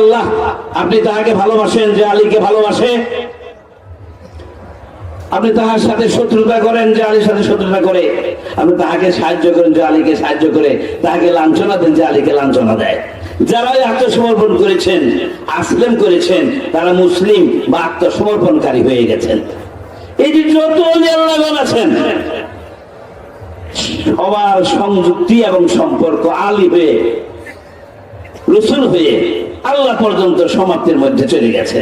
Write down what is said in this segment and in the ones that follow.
আল্লাহ, আপনি তাহাকে ভালোবাসেন, যে আলীকে ভালোবাসে। আপনি তাহার সাথে শত্রুতা করেন, যে আলীর সাথে শত্রুতা করে। আপনি তাহাকে সাহায্য করেন, যে আলীকে সাহায্য করে। তাহাকে লাঞ্ছনা দেন, যে আলীকে লাঞ্ছনা দেয়। যারা আত্মসমর্পণ করেছেন, আসলেম করেছেন, তারা মুসলিম বা আত্মসমর্পণকারী হয়ে গেছেন। এই যে যত আল্লাহগণ আছেন, সবার সংযুক্তি এবং সম্পর্ক আলী হয়ে, রসুল হয়ে আল্লাহ পর্যন্ত সমাপ্তির মধ্যে চলে গেছে।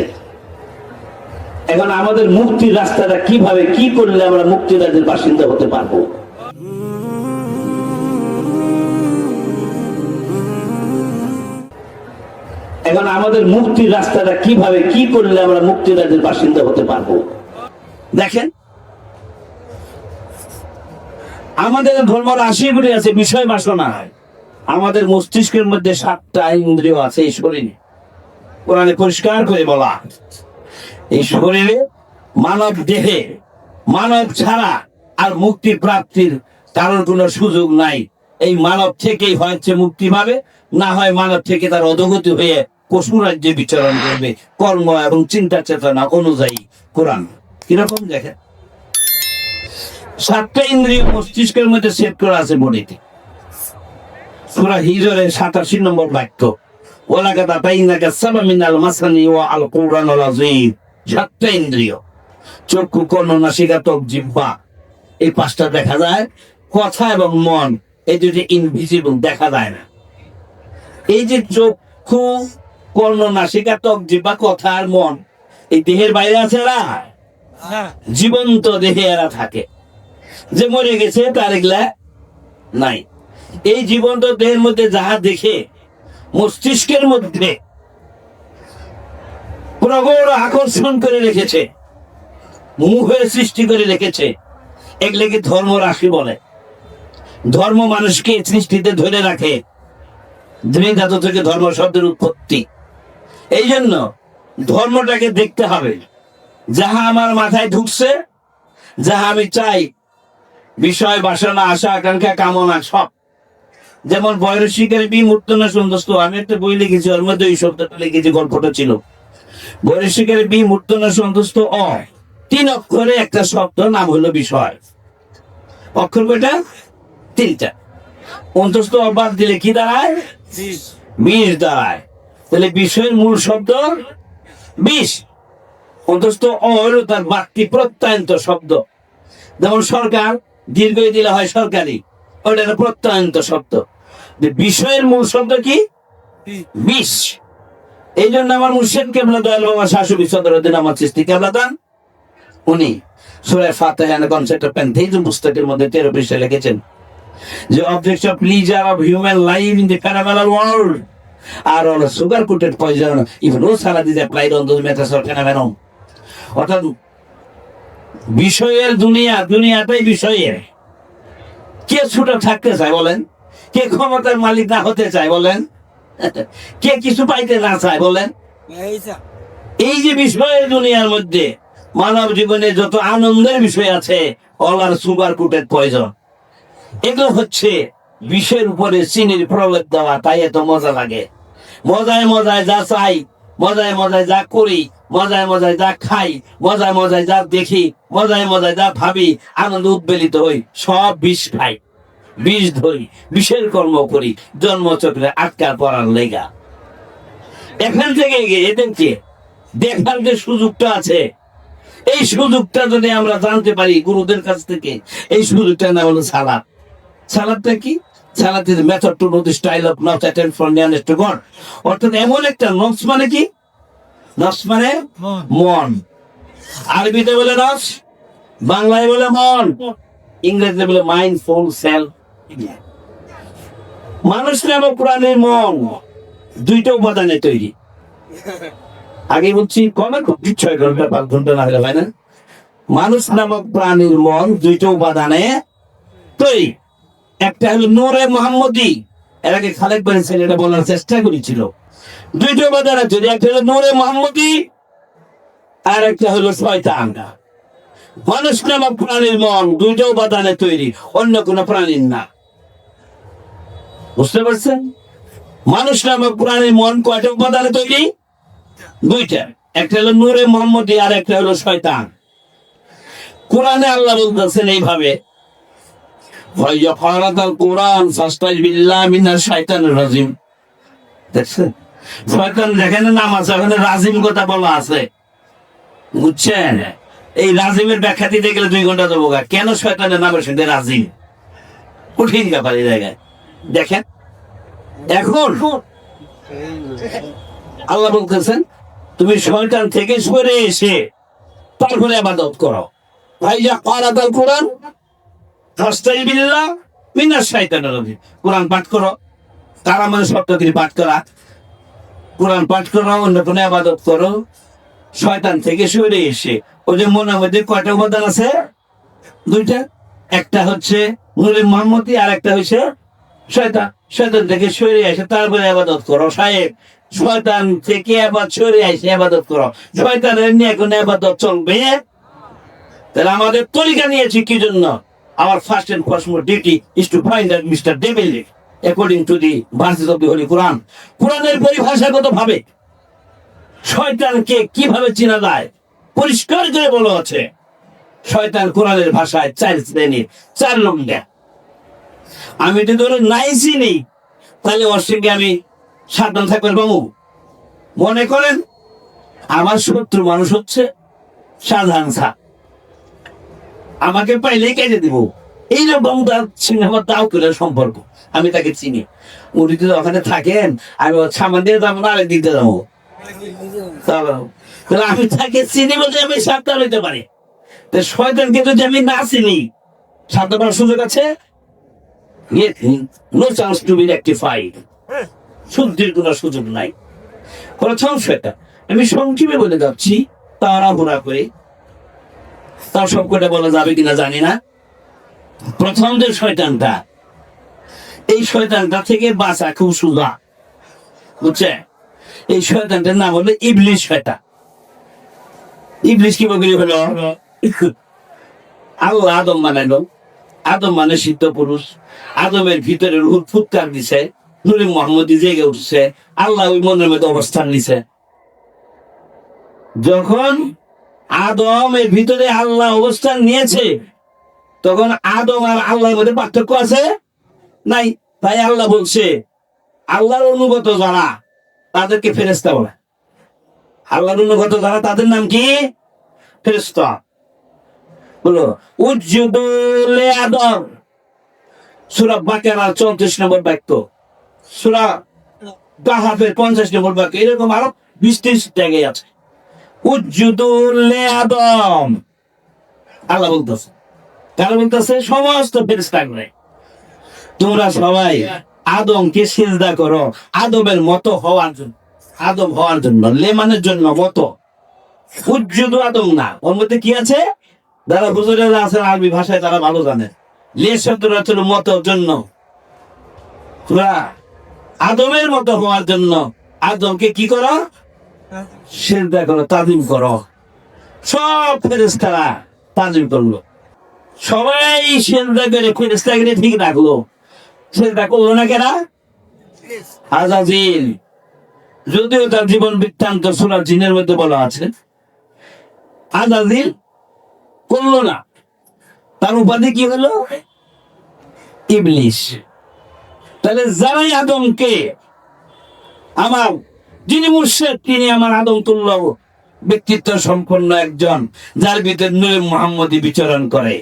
এখন আমাদের মুক্তির রাস্তাটা কীভাবে, কি করলে আমরা মুক্তিরাজের বাসিন্দা হতে পারব? এখন আমাদের মুক্তির রাস্তাটা কীভাবে, কি করলে আমরা মুক্তিরাজের বাসিন্দা হতে পারব? দেখেন, আমাদের ধর্ম গুলি আছে, বিষয় বাসনা আমাদের মস্তিষ্কের মধ্যে সাতটা ইন্দ্রিয় আছে, এই শরীরে। কোরআনে পরিষ্কার করে বলা। এই শরীরে মানব দেহে, মানব ছাড়া আর মুক্তি প্রাপ্তির কারোর কোনো সুযোগ নাই। এই মানব থেকেই হচ্ছে মুক্তি পাবে, না হয় মানব থেকে তার অধগতি হয়ে পশু রাজ্যে বিচরণ করবে। কর্ম এবং চিন্তা চেতনা অনুযায়ী কোরআন। কীরকম দেখেন? সাতটা ইন্দ্রিয় মস্তিষ্কের মধ্যে সেট করা আছে বডিতে। সুরা হিজরের সাতাশি নম্বর বাক্য। ওলাকা তাইনাকা সাবা মিনাল মাসানি ওয়া আল কুরআনুল আযীম। সাতটা ইন্দ্রিয়। চক্ষু কর্ণ নাসিকা ত্বক জিহ্বা। এই পাঁচটা দেখা যায়। কথা এবং মন এই দুটি ইনভিজিবল দেখা যায় না। এই যে চক্ষু কর্ণ নাসিকা ত্বক জিহ্বা কথা আর মন এই দেহের বাইরে আছে না জীবন্ত দেহে এরা থাকে। যে মরে গেছে তার এগুলা নাই। এই জীবন্ত দেহের মধ্যে যাহা দেখে, মস্তিষ্কের মধ্যে প্রবল আকর্ষণ করে রেখেছে মুহের সৃষ্টি করে রেখেছে, এগুলোকে ধর্ম রাশি বলে। ধর্ম মানুষকে সৃষ্টিতে ধরে রাখে ধনী ধাতু থেকে ধর্ম শব্দের উৎপত্তি। এই জন্য ধর্মটাকে দেখতে হবে, যাহা আমার মাথায় ঢুকছে, যাহা আমি চাই, বিষয়, বাসনা, আশা, আকাঙ্ক্ষা, কামনা, সব। যেমন বয়সিকের বিমূর্ত না সন্তুষ্ট। আমি একটা বই লিখেছি ওর মধ্যে ওই শব্দটা লিখেছি গল্পটা ছিল। বয়সিকের বিমূর্ত না সন্তুষ্ট অ। তিন অক্ষরে একটা শব্দ নাম হলো বিষয়। অক্ষর কয়টা তিনটা। অন্তস্থ অবাদ দিলে কি দাঁড়ায়? বিষ। দাঁড়ায়। তাহলে বিষয়ের মূল শব্দ বিষ। অন্তস্থ অ হলো তার বাক্তি প্রত্যয়ন্ত শব্দ। যেমন সরকার দীর্ঘ দিলে হয় সরকারি। ওটা প্রত্যয়ন্ত শব্দ। যে বিষয়ের মূল শব্দ কি? বিষ। এই জন্য আমার মুর্শেদ কেবলা দয়াল বাবা শাশুড়ি সদরুদ্দিন আমার সৃষ্টি কেবলা দান। উনি সুরায় ফাতেহান কনসেপ্ট অফ প্যান্থেইজম পুস্তকের মধ্যে তেরো পৃষ্ঠা লিখেছেন যে objects of pleasure of human life in the phenomenal world are all sugar coated poison if no salad is applied on those matters of phenomenon অর্থাৎ বিষয়ের দুনিয়া দুনিয়াটাই বিষয়ের। কে ছোট থাকতে চায় বলেন? কে ক্ষমতার মালিক না হতে চায় বলেন? কে কিছু পাইতে না চায় বলেন? এই যে বিষয়ের দুনিয়ার মধ্যে মানব জীবনে যত আনন্দের বিষয় আছে all are sugar coated poison এগুলো হচ্ছে বিষের উপরে চিনির প্রলেপ দেওয়া তাই এত মজা লাগে। মজায় মজায় যা চাই মজায় মজায় যা করি মজায় মজায় যা খাই, মজায় মজায় যা দেখি, মজায় মজায় যা ভাবি, আনন্দ উদ্বেলিত হই, সব বিষ খাই, বিষ ধরি, বিষের কর্ম করি জন্মচক্রে আটকার পড়ার লেগা। এখান থেকে এদেরকে দেখার যে সুযোগটা আছে, এই সুযোগটা যদি আমরা জানতে পারি গুরুদের কাছ থেকে, এই সুযোগটা না হলো সালাদ সালাদটা কি? সালাদ method to know the style of not attend for nearness to God অর্থাৎ এমন একটা নফস মানে কি? নফস মানে মন। আরবিতে বলে নফস বাংলায় বলে মন। ইংরেজিতে বলে মাইন্ড ফুল সেল মানুষ নামক প্রাণীর মন। দুইটা উপাদানে তৈরি। আগে বলছি কমে খুব ছয় ঘণ্টা পাঁচ ঘণ্টা না হলে হয় না। মানুষ নামক প্রাণীর মন দুইটা উপাদানে তৈরি। একটা হলো নোরে মোহাম্মদী। এর আগে খালেক বলেছেন এটা বলার চেষ্টা করেছিল। দুইটা উপাদানে তৈরি একটা হলো নোরে মোহাম্মদী আর একটা হলো শয়তান মানুষ নামক প্রাণীর মন দুইটা উপাদানে তৈরি, অন্য কোনো প্রাণীর না। বুঝতে পারছেন? মানুষ নামক কোরআনের মন কয়টা উপাদানে তৈরি? দুইটা। একটা হলো নূরে মোহাম্মদী আর একটা হলো শয়তান। কোরআনে আল্লাহ বলতেছেন এইভাবে ভাইয়া ফারাতাল কোরআন ফাস্তাজ বিল্লাহ মিনাশ শাইতানির রাজিম। দেখছেন? শয়তান নাম আছে ওখানে রাজিম কথা বলা আছে। বুঝছেন? এই রাজিমের ব্যাখ্যা দিতে গেলে দুই ঘণ্টা দেবো কেন শয়তানের রাজিম কঠিন ব্যাপার এই জায়গায়। দেখেন, এখন আল্লাহ বলতেছেন, তুমি শয়তান থেকে সরে এসে তারপরে আবাদত করো। ভাইয়া কারাতাল কোরআন ফাস্তাই বিল্লাহ, মিনাশ শাইতানির রাজিম। কোরআন পাঠ করো। তারা মানে সপ্তাহে পাঠ করা। কোরআন পাঠ করো অন্য কোনো আবাদত করো। শয়তান থেকে সরে এসে, ওই যে মনের মধ্যে কয়টা উপাদান আছে? দুইটা। একটা হচ্ছে নুরে মোহাম্মদী আর একটা হচ্ছে শয়তান। শয়তান থেকে সরে এসে তারপরে আবাদত করো। সাহেব, শয়তান থেকে আবার সরে এসে আবাদত করো। শয়তানের নিয়ে কোনো আবাদত চলবে। তাহলে আমাদের তরিকা নিয়েছি কি জন্য? আমার first and foremost duty is to find mister devil according to the verses of the holy Quran কোরআনের পরিভাষাগত ভাবে শয়তানকে কীভাবে চেনা যায়? পরিষ্কার করে বলা আছে। শয়তান কোরআনের ভাষায় চার শ্রেণির চার লম্বা। আমি যদি ধরো নাই চিনি তাহলে ওর সঙ্গে আমি সাবধান থাকবেন বাবু। মনে করেন, আমার শত্রু মানুষ হচ্ছে সাধারণ সা আমাকে পাইলেই কেটে দিব। এইরকম তার সঙ্গে আমার করে সম্পর্ক। আমি তাকে চিনি। উনি যদি ওখানে থাকেন, আমি সামান দিয়ে যাব না দিতে যাব। আমি তাকে চিনি বলতে আমি সাবধান হইতে পারি। তো শয়তানকে যদি আমি না চিনি সুযোগ আছে? নো চান্স টু বি শুদ্ধির কোনো সুযোগ নাই। প্রথম সেটা আমি সংক্ষেপে বলে যাচ্ছি তাড়াহুড়া করে। তার সব কটা বলা যাবে কিনা জানি না। প্রথম যে শয়তানটা, এই শয়তানটা থেকে বাঁচা খুব সুদা বুঝছে? এই শয়তানটার নাম হলো ইবলিশ শয়তান। ইবলিশ কি বলি হলো? আল্লাহ আদম বানাইলো। আদম মানে সিদ্ধ পুরুষ। আদমের ভিতরে রুহুল ফুৎকার দিছে নুরি মোহাম্মদী জেগে উঠছে, আল্লাহ ওই মনের মধ্যে অবস্থান নিছে। যখন আদমের ভিতরে আল্লাহ অবস্থান নিয়েছে তখন আদম আর আল্লাহর মধ্যে পার্থক্য আছে? নাই। তাই আল্লাহ বলছে, আল্লাহর অনুগত যারা, তাদেরকে ফেরেস্তা বলে। আল্লাহর অনুগত যারা, তাদের নাম কি? ফেরেস্তা বলো উজ্জুদুল আদম। সুরা বাকেরা চৌত্রিশ নম্বর বাক্য। সুরা কাহাফের পঞ্চাশ নম্বর বাক্য। এরকম আরও বিশ ত্রিশ জায়গায় আছে। উজ্জুদুল আদম। আল্লাহ বলতেছে। কারা বলতেছে সমস্ত ফেরেস্তাগণে তোমরা সবাই আদমকে সিজদা করো, আদমের মতো হওয়ার জন্য, আদম হওয়ার জন্য লেমানের জন্য মতো। আদম না। ওর মধ্যে কি আছে? যারা আরবি ভাষায় তারা ভালো জানে। লে শব্দটা জন্য। আদমের মতো হওয়ার জন্য আদমকে কি করো? সিজদা করো, তাজিম করো। সব ফেরেস্তারা তাজিম করল। সবাই সেজদা করে ফেরেস্তা করে ঠিক রাখল। সেজদা করল না কেনা? আজাজিল যদিও তার জীবন বৃত্তান্ত সুরা জিনের মধ্যে বলা আছে আজাজিল করল না। তার উপাধি কি হলো? ইবলিশ। তাহলে যারাই আদমকে আমার যিনি মুর্শেদ তিনি আমার আদম তুল্য ব্যক্তিত্ব সম্পন্ন একজন যার ভিতরে নূরে মোহাম্মদী বিচরণ করে।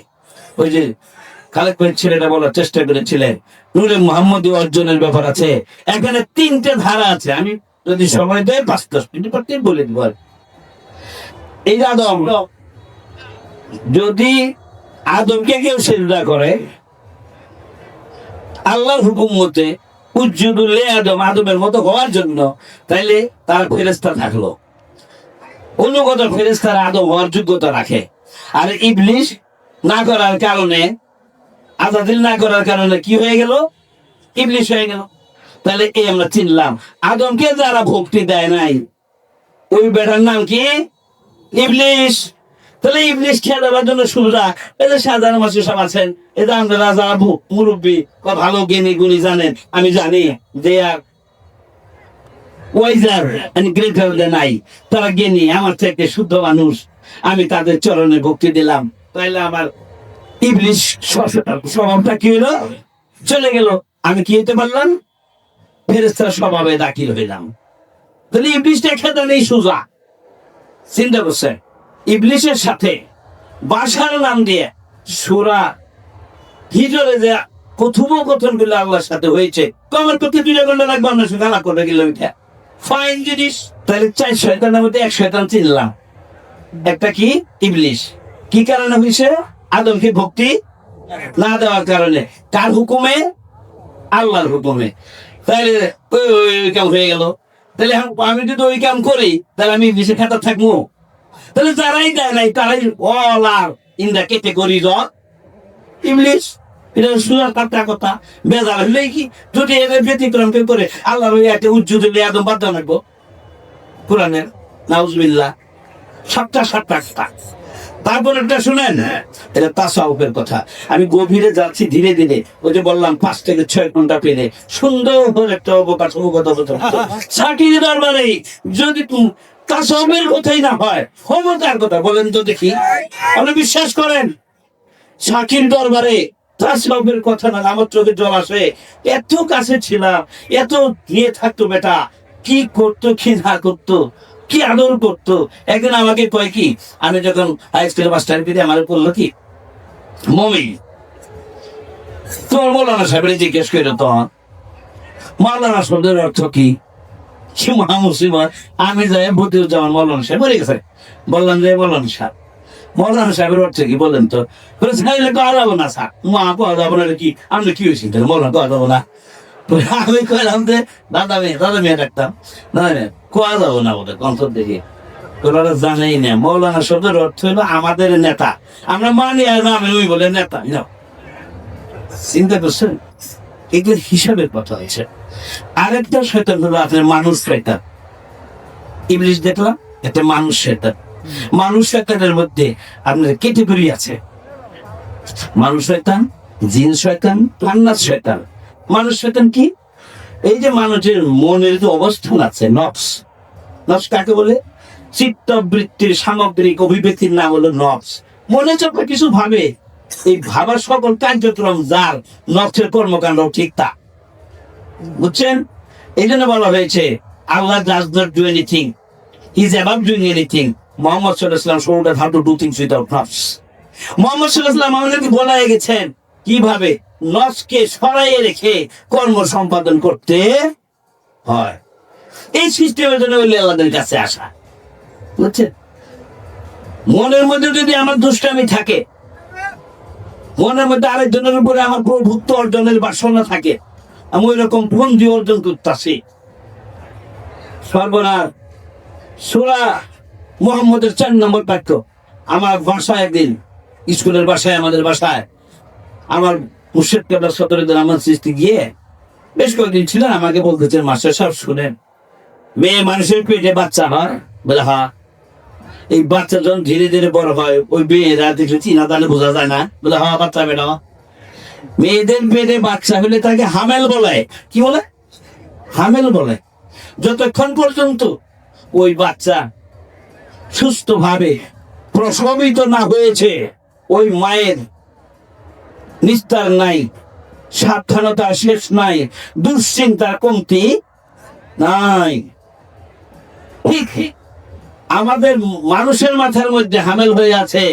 ওই যে কালেক্টর ছেলেটা বলার চেষ্টা করেছিলেন অর্জনের ব্যাপার আছে। এখানে তিনটে ধারা আছে। আমি যদি সময় দেয় পাঁচ দশ মিনিট বলে দিব এই আদম। যদি আদমকে কেউ সেজদা করে, আল্লাহর হুকুম মতে উজ্জুদুল্লে আদম আদমের মতো হওয়ার জন্য তাইলে তার ফেরেস্তা থাকল। অনুগত ফেরেস্তার আদম হওয়ার যোগ্যতা রাখে। আর ইবলিশ না করার কারণে, আজাদিল না করার কারণে কি হয়ে গেল? ইবলিশ হয়ে গেল। তাহলে এই আমরা চিনলাম। আদমকে যারা ভক্তি দেয় নাই, ওই বেটার নাম কি? ইবলিশ। তাহলে ইবলিশ খেয়ে দেওয়ার জন্য সুবিধা এই যে সাধারণ সব আছেন এই যে আমরা যারা মুরব্বী বা ভালো জ্ঞানী গুণী জানেন, আমি জানি যে are wiser greater than I তারা জ্ঞানী, আমার থেকে শুদ্ধ মানুষ, আমি তাদের চরণে ভক্তি দিলাম। তাইলে আমার ইবলিশ স্বভাবটা কি হলো চলে গেল। আমি কি হতে পারলাম? ফেরেস্তার স্বভাবে দাখিল হইলাম। তাহলে ইবলিশটা খেতে নেই সোজা। চিন্তা করছে ইবলিশের সাথে বাসার নাম দিয়ে সুরা হিজরে যে কথোপকথনগুলো আল্লাহর সাথে হয়েছে কমার পক্ষে দুই ঘণ্টা লাগবে, অন্য সঙ্গে আলাপ করবে গেলে ওইটা। ফাইন জিনিস। তাহলে চার শয়তানের মধ্যে এক শয়তান চিনলাম। একটা কি? ইবলিশ। কি কারণে হয়েছে আদমকে ভক্তি না দেওয়ার কারণে। কার হুকুমে? আল্লাহর হুকুমে। তাহলে কাম হয়ে গেল। তাহলে আমি যদি ওই কাম করি, তাহলে আমি ইংলিশে খাতা থাকব। তাহলে যারাই দেয় নাই, তারাই all are in the category of English এটা সুরা কাটা কথা। বেজার হইলে কি? যদি এদের ব্যতিক্রম কেউ করে, আল্লাহর একটা উজ্জুদ হইলে একদম বাদ লাগবো। কোরআনের, নাউজবিল্লাহ। সাতটা সাতটা। কথা তারপর একটা শুনেন? এটা তাসাউফের কথা। আমি গভীরে যাচ্ছি ধীরে ধীরে। ওই যে বললাম, পাঁচ থেকে ছয় ঘণ্টা সুন্দর একটা হতে দরবারে, যদি তাসাউফের কথাই না হয় কথা বলেন তো দেখি। আপনি বিশ্বাস করেন? সাকির দরবারে তাসবাবের কথা না, আমার চোখে জল আসে। এত কাছে ছিলাম, এত নিয়ে থাকতো বেটা। কি করতো, কি না করতো? কি আদর করতো? একদিন আমাকে কয় কি আমি যখন হাই স্কুলে মাস্টার পিতে আমার করল কি মমি তোমার মৌলানা সাহেবের জিজ্ঞেস করে তো মৌলানা শব্দের অর্থ কি? কি মহামুসিবত আমি যাই বদিউজ্জামান মৌলানা সাহেব মরে গেছে। বললাম যে মৌলানা সাহেব মৌলানা সাহেবের অর্থ কি বললেন তো? বলে কয়া যাব না স্যার। মা কয়া যাব না কি? আমি কি হয়েছি মৌলানা কয়া যাব না? বলে, আমি কইলাম যে দাদা মেয়ে দাদা মেয়ে ডাকতাম। দাদা মেয়ে কয়া যাব না বোধ কন্তর দেখে। ওরা জানেই না। মৌলানা শব্দের অর্থ হলো আমাদের নেতা। আমরা মানি আর না আমি ওই বলে নেতা না চিন্তা করছেন? এগুলো হিসাবের কথা হয়েছে। আরেকটা শয়তান হলো আপনার মানুষ শয়তান। ইংলিশ দেখলাম, একটা মানুষ শয়তান। মানুষ শয়তানের মধ্যে আপনার ক্যাটেগরি আছে। মানুষ শয়তান, জিন শয়তান প্লান্নাস শয়তান। মানুষ শয়তান কি? এই যে মানুষের মনের যে অবস্থান আছে নফস নফস কাকে বলে? চিত্তবৃত্তির সামগ্রিক অভিব্যক্তির নাম হলো নফস মনে যখন কিছু ভাবে, এই ভাবার সকল কার্যক্রম যার নফসের কর্মকাণ্ড ঠিক তা। বুঝছেন? এই জন্য বলা হয়েছে, আল্লাহ does not do anything is above doing anything Muhammad সাল্লাহাম showed how to do things without নফস মোহাম্মদ সাল্লাহাম আমাদেরকে বলা গেছেন, কীভাবে? নফসকে সরাইয়ে রেখে কর্ম সম্পাদন করতে হয়। এই সিস্টেমের জন্য হইলে আল্লাহদের কাছে আসা। বুঝছেন? মনের মধ্যে যদি আমার দুষ্টামি থাকে, মনের মধ্যে আরেকজনের উপরে আমার প্রভুত্ব অর্জনের বাসনা থাকে, আমি ওই রকম বন্দি অর্জন করতেছি। সর্বনাশ। সুরা মোহাম্মদের চার নম্বর বাক্য, আমার বাসায় একদিন, স্কুলের বাসায় আমাদের বাসায় আমার মুর্শিদ কেবলা সতরের আমার সৃষ্টি গিয়ে বেশ কয়েকদিন ছিলেন আমাকে বলতেছেন মাস্টার সাহেব, শুনেন, মেয়ে মানুষের পেটে বাচ্চা হয়? বলে হ্যাঁ এই বাচ্চা যখন ধীরে ধীরে বড় হয়, ওই মেয়েরা দেখলে চিনা তাহলে বোঝা যায় না। বলে, হা, বাচ্চা বেটা মেয়েদের পেটে বাচ্চা হলে তাকে হামেল বলে। কি বলে? হামেল বলে। যতক্ষণ পর্যন্ত ওই বাচ্চা সুস্থভাবে প্রসবিত না হয়েছে, ওই মায়ের নিস্তার নাই, সাবধানতা শেষ নাই, দুশ্চিন্তার কমতি নাই। ঠিক আমাদের মানুষের মাথার মধ্যে হামেল হয়ে আছে।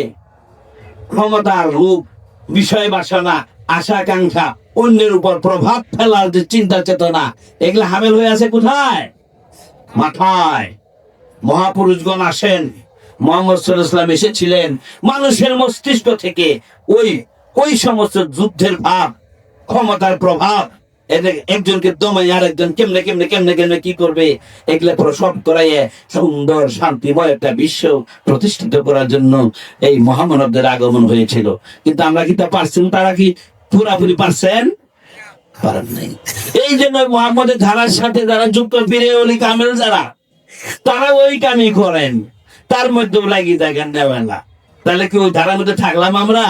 ক্ষমতার রূপ, বিষয় বাসনা আশা আকাঙ্ক্ষা অন্যের উপর প্রভাব ফেলার যে চিন্তা চেতনা, এগুলো হামেল হয়ে আছে কোথায়? মাথায়। মহাপুরুষগণ আসেন। মোহাম্মদ সাল্লাম এসেছিলেন। মানুষের মস্তিষ্ক থেকে ওই ওই সমস্ত যুদ্ধের ভাব, ক্ষমতার প্রভাব একজনকে দমাই আর একজন কেমনে কেমনে কেমনে কেমনে কি করবে, এগুলো প্রসব করাইয়ে সুন্দর শান্তিময় একটা বিশ্ব প্রতিষ্ঠিত করার জন্য এই মহামানবদের আগমন হয়েছিল। কিন্তু আমরা কি তা পারছেন? তারা কি পুরাপুরি পারছেন? পারেন নাই। এই জন্য মোহাম্মদের ধারার সাথে যারা যুক্ত ফিরে অলি, কামেল যারা, তারা ওই কামই করেন। তার মধ্যেও লাগিয়ে দেখেন দেবেলা তাহলে কি ওই ধারার মধ্যে থাকলাম আমরা?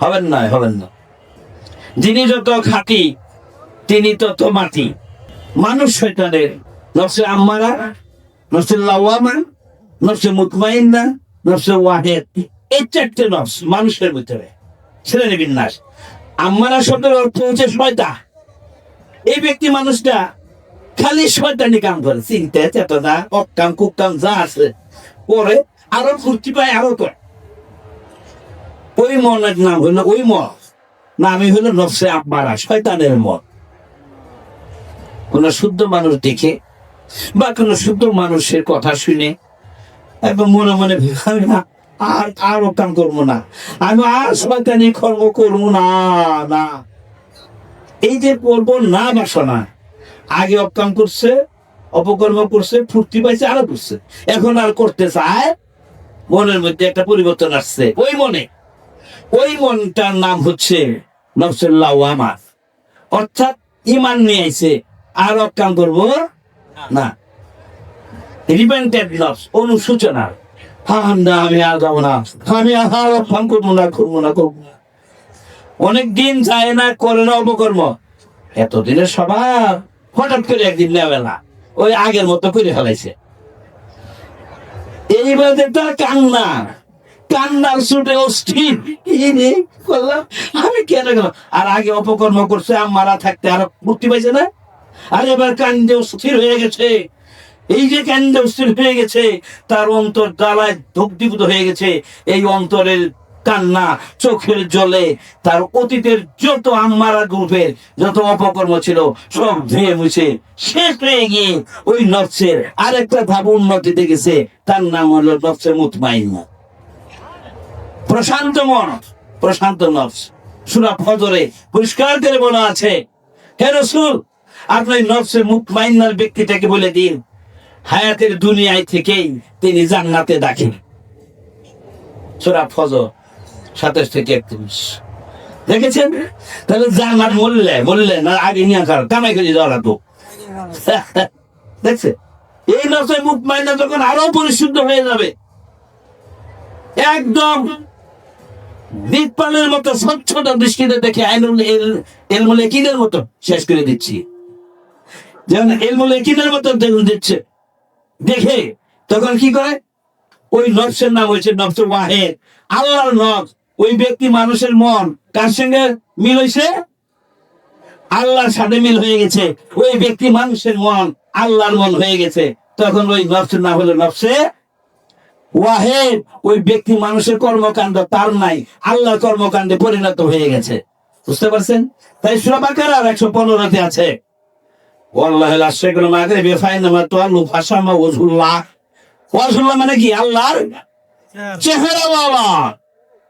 হবেন না হবেন না। যিনি যত খাঁটি, তিনি তত মাটি। মানুষ শৈতানের নফসে আম্মারা, নফসে লাওয়ামা, নফসে মুতমাইন্না, নফসে ওয়াহেদ। এই চারটে নফস মানুষের ভিতরে। শ্রেণি বিন্যাস। আম্মারা শব্দের অর্থ হচ্ছে শয়তা এই ব্যক্তি মানুষটা খালি শয়তানি কাম করে। চিন্তা চেতনা অকাম কুকাম যা আছে, পরে আরও ফুর্তি পায়, আরও করে। ওই মনের নাম হলো ওই মত। নামই হলো নফসে আম্মারা শয়তানের মত। কোন শুদ্ধ মানুষ দেখে বা কোন শুদ্ধ মানুষের কথা শুনে এবং মনে মনে ভেবে, না আর আর কাম করব না। আমি আর শয়তানি কর্ম করব না না। এই যে করব না বাসনা আগে অকাম করছে অপকর্ম করছে ফুর্তি পাইছে আরও করছে। এখন আর করতে চায় মনের মধ্যে একটা পরিবর্তন আসছে ওই মনে। ওই মনটার নাম হচ্ছে নফসুল্লাহ অর্থাৎ ইমান নিয়ে আইছে। আর অকাম করব? না। লস না আমি আর যাব না। আমি আর করব না করব না করব না। অনেক দিন যায় না, করে না অপকর্ম। এতদিনের স্বভাব হঠাৎ করে একদিন নেবেলা ওই আগের মতো করে ফেলাইছে। এইবারে তো কান্না কান্নার ছুটে অস্থির। এই করলাম আমি কেন গেলাম? আর আগে অপকর্ম করছে মারা থাকতে আর মুক্তি পাইছে না? আর এবার কান্দে অস্থির হয়ে গেছে। এই যে কান্দে অস্থির হয়ে গেছে, তার অন্তর দালায় দগ্ধীভূত হয়ে গেছে। এই অন্তরের কান্না চোখের জলে, তার অতীতের যত আম্মারা গ্রুপের, যত অপকর্ম ছিল, সব ধুয়ে মুছে শেষ হয়ে গিয়ে ওই নফসের আরেকটা ধাপ উন্নতিতে গেছে তার নাম হলো নফসে মুতমাইন্না প্রশান্ত মন প্রশান্ত নফস। সুরা ফজরে পরিষ্কার করে বলা আছে, হে রসুল আপনার নফসে মুতমাইন্নার ব্যক্তিটাকে বলে দিন, হায়াতের দুনিয়ায় থেকেই তিনি জান্নাতে ডাকেন সুরা ফজর, সাতাশ থেকে একত্রিশ। দেখেছেন? তাহলে জান্নাত বললে বললে না, আগে নিয়ে কার কামাই করে যাওয়া লাগতো দেখছে এই নফসে মুতমাইন্না যখন আরও পরিশুদ্ধ হয়ে যাবে, একদম দীপপালের মতো স্বচ্ছতা দৃষ্টিতে দেখে আইনুল এল- এলমুল একিদের মতো শেষ করে দিচ্ছি। যেমন এলমুল একিদের মতো দিচ্ছে। দেখে তখন কি করে? ওই নফসের নাম হয়েছে নফস ওয়াহেদ। আল্লাহর নফস ওই ব্যক্তি মানুষের মন। কার সঙ্গে মিল হয়েছে? আল্লাহর সাথে মিল হয়ে গেছে। ওই ব্যক্তি মানুষের মন, আল্লাহর মন হয়ে গেছে। তখন ওই নফসের নাম হলো নফসে ওয়াহেদ, ওই ব্যক্তি মানুষের কর্মকাণ্ড তার নাই, আল্লাহর কর্মকাণ্ডে পরিণত হয়ে গেছে। বুঝতে পারছেন? তাই সুরাবাকার আর একশো পনেরোতে আছে। মানে কি? আল্লাহর চেহারাওয়ালা।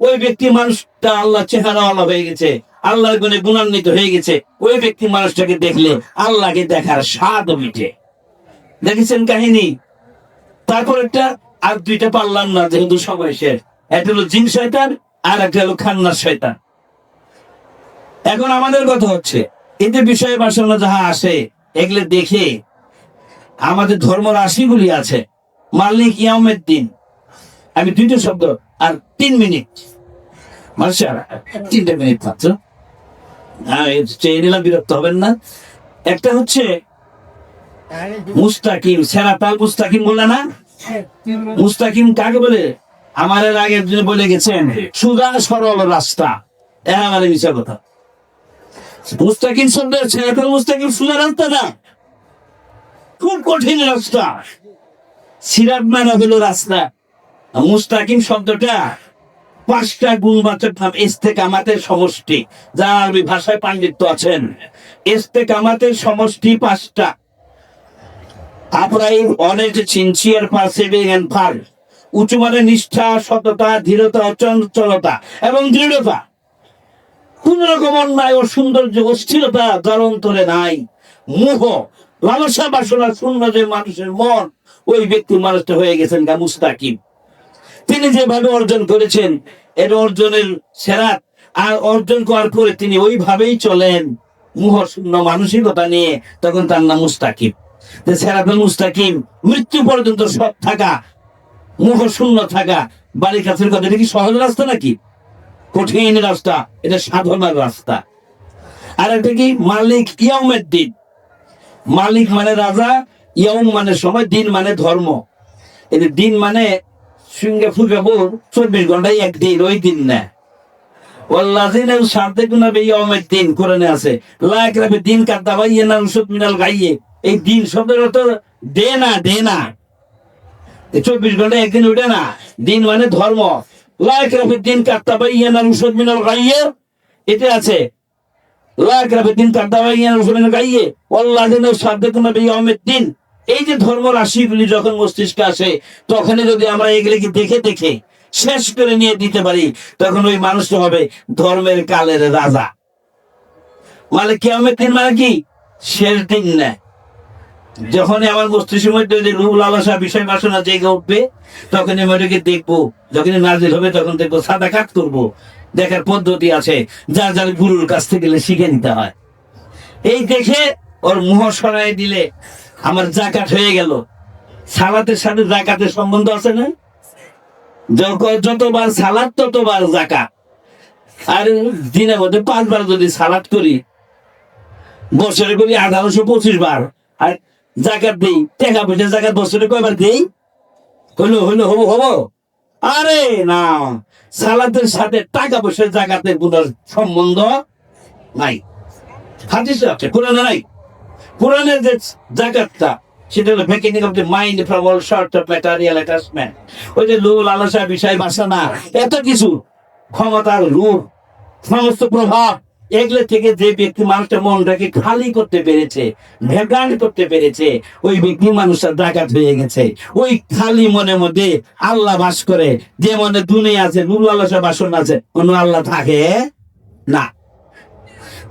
ওই ব্যক্তি মানুষটা আল্লাহ চেহারাওয়ালা হয়ে গেছে, আল্লাহর গুণে গুণান্বিত হয়ে গেছে। ওই ব্যক্তি মানুষটাকে দেখলে আল্লাহকে দেখার স্বাদ মিটে। দেখেছেন কাহিনী? তারপর একটা আর দুইটা পারলাম না, যেহেতু সবাই শেষ। একটা হলো জিন শয়তান, আর একটা হলো খান্নার শয়তান। এখন আমাদের কথা হচ্ছে এতে বিষয়ে বাসনা যাহা আসে, এগুলো দেখে আমাদের ধর্ম রাশিগুলি আছে। মালিক ইয়ামের দিন আমি দুইটা শব্দ আর তিন মিনিট। তিনটা মিনিট মাত্র। হ্যাঁ চেয়ে নিলাম, বিরক্ত হবেন না। একটা হচ্ছে মুস্তাকিম সেরাতাল মুস্তাকিম বললে না? মুস্তাকিম কাকে বলে? আমার এর আগের দিনে বলে গেছেন সুদা সরল রাস্তা। এ আমার মিশা কথা। মুস্তাকিম শব্দ সেরাতাল মুস্তাকিম সুদা রাস্তা না? খুব কঠিন রাস্তা। সিরাত মানা হলো রাস্তা। মুস্তাকিম শব্দটা পাঁচটা গুণবাচক ভাব এস্তে কামাতের সমষ্টি। যা আরবি ভাষায় পাণ্ডিত্য আছেন। এস্তে কামাতের সমষ্টি পাঁচটা। অনেক সিনসিয়ার নিষ্ঠা, সততা, ধীরতা অচঞ্চলতা এবং দৃঢ়তা। কোন রকম অন্যায় ও সৌন্দর্য, অস্থিরতা নাই। লালসা বাসনা শূন্য যে মানুষের মন, ওই ব্যক্তি মানুষটা হয়ে গেছেন গা মুস্তাকিম। তিনি যেভাবে অর্জন করেছেন, এর অর্জনের সেরাত আর অর্জন করার পরে তিনি ওইভাবেই চলেন। মুহ শূন্য মানসিকতা নিয়ে তখন তার নাম মুস্তাকিম। যে সেরাতুল মুস্তাকিম মৃত্যু পর্যন্ত সৎ থাকা মুখ শূন্য থাকা বাড়ির কাছের কথা এটা কি সহজ রাস্তা নাকি কঠিন রাস্তা এটা সাধনার রাস্তা আর একটা কি মালিক ইয়াউমের দিন মালিক মানে রাজা ইয়ম মানে সময় দিন মানে ধর্ম এই যে দিন মানে সঙ্গে ফুকে বল চব্বিশ ঘন্টায় একদিন ওই দিন না والذين يصدقون بيوم الدين কোরআনে আছে লা ইয়াকরাবু দিন কাদাবাইয়ানা রুসুদ মিনাল গাইয়ে এই দিন শব্দের অর্থ দে না দে না চব্বিশ ঘণ্টা একদিন উঠে না। দিন মানে ধর্ম। লা ইয়াকরাবু দিন কাদাবাইয়ানা রুসুদ মিনাল গাইয়ে এতে আছে। লা ইয়াকরাবু দিন কাদাবাইয়ানা রুসুদ মিনাল গাইয়ে ওয়াল্লাযিনা ইউসাদ্দিকুনা বিয়াউমিদ দিন এই যে ধর্ম রাশিগুলি যখন মস্তিষ্কে আসে, তখনই যদি আমরা এগুলিকে দেখে দেখে শেষ করে নিয়ে দিতে পারি, তখন ওই মানুষটা হবে ধর্মের কালের রাজা। মানে কেমন দিন মানে কি? শেষ দিন না যখনই আমার মস্তিষ্কের মধ্যে যে রূপ লালসা বিষয় বাসনা জেগে উঠবে তখন আমি ওটাকে দেখব। যখনই নাজিল হবে, তখন দেখব সাদা কাট করব দেখার পদ্ধতি আছে। যার যার গুরুর কাছ থেকে শিখে নিতে হয়। এই দেখে ওর মুহ সরাই দিলে আমার জাকাত হয়ে গেল। সালাতের সাথে জাকাতের সম্বন্ধ আছে না? যখন- যতবার সালাদ ততবার জাকাত। আর দিনের মধ্যে পাঁচবার যদি সালাদ করি, বছরে করি আঠারোশো পঁচিশ বার। আর জাকাত দিই, টাকা পয়সা জাকাত বছরে কয়বার দিই? হলো হলো, হব হব। আরে না, সালাতের সাথে টাকা পয়সার জাকাতের কোনো সম্বন্ধ নাই। হাদিসে আছে, কোরআনে নাই। কোরআনের যে জাকাতটা, সেটা হলো mechanic of the mind from all sort of material attachment ওই যে লোভ লালসা বিষয়, বাসনা, এত কিছু। ক্ষমতার লোভ সমস্ত প্রভাব। এগুলো থেকে যে ব্যক্তি মানুষটা মনটাকে খালি করতে পেরেছে, ভেগান করতে পেরেছে, ওই ব্যক্তি মানুষটা ডাকাত হয়ে গেছে। ওই খালি মনের মধ্যে আল্লাহ বাস করে, যে মনে দুনিয়া আছে নুর লালসা বাসন আছে, কোনো আল্লাহ থাকে না।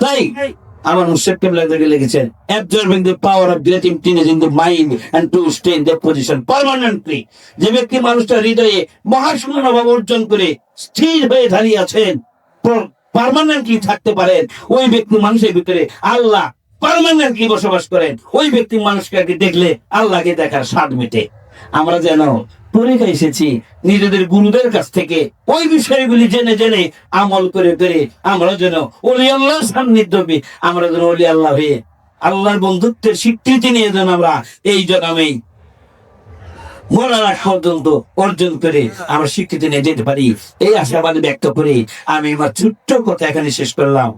তাই আমার কেবলা থেকে লিখেছেন absorbing the power of great emptiness in the mind and to stay in the position permanently যে ব্যক্তি মানুষটা হৃদয়ে মহাশূন্য ভাব অর্জন করে স্থির হয়ে দাঁড়িয়ে আছেন পার্মানেন্টলি থাকতে পারেন। ওই ব্যক্তি মানুষের ভিতরে আল্লাহ পার্মানেন্টলি বসবাস করেন। ওই ব্যক্তি মানুষকে দেখলে আল্লাহকে দেখার স্বাদ মেটে। আমরা যেন পরীক্ষা এসেছি নিজেদের গুরুদের কাছ থেকে। ওই বিষয়গুলি জেনে জেনে আমল করে করে আমরা যেন অলি আল্লাহ সান্নিধ্য আমরা যেন অলি আল্লাহ হয়ে আল্লাহর বন্ধুত্বের স্বীকৃতি নিয়ে যেন আমরা এই জন্মেই মরার আগ পর্যন্ত অর্জন করে আমরা স্বীকৃতি নিয়ে যেতে পারি। এই আশাবাদ ব্যক্ত করে আমি আমার ছোট্ট কথা এখানে শেষ করলাম।